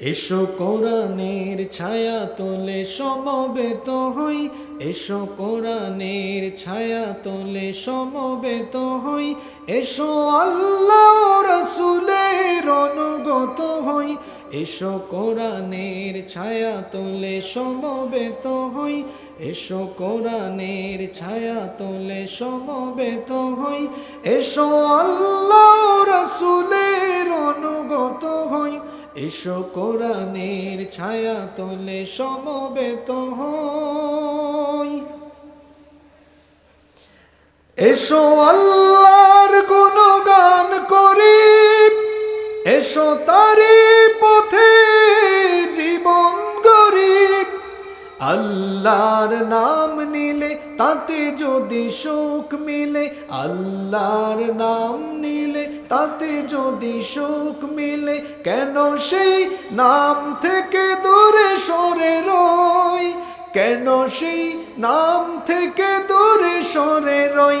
এসো কোরআনের ছায়া তোলে, সমবেত হই। এসো কোরআনের ছায়া তোলে, সমবেত হই। এসো আল্লাহ রসুলের অনুগত হই। এসো কোরআনের ছায়া তোলে, সমবেত হই। এসো কোরআনের ছায়া তোলে, সমবেত হই। এসো আল্লাহ এসো কোরআনের ছায়া তোলে সমবেত হই। এসো আল্লাহর গুণগান করি। এসো তারি পথে আল্লাহর নাম নিলে তাতে যদি সুখ মিলে, আল্লাহর নাম নিলে তাতে যদি সুখ মিলে, কেন সেই নাম থেকে দূরে সরে রই? কেন সেই নাম থেকে দূরে সরে রই?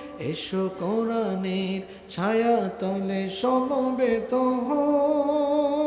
এসো কোরআনের ছায়া তলে সমবেত হই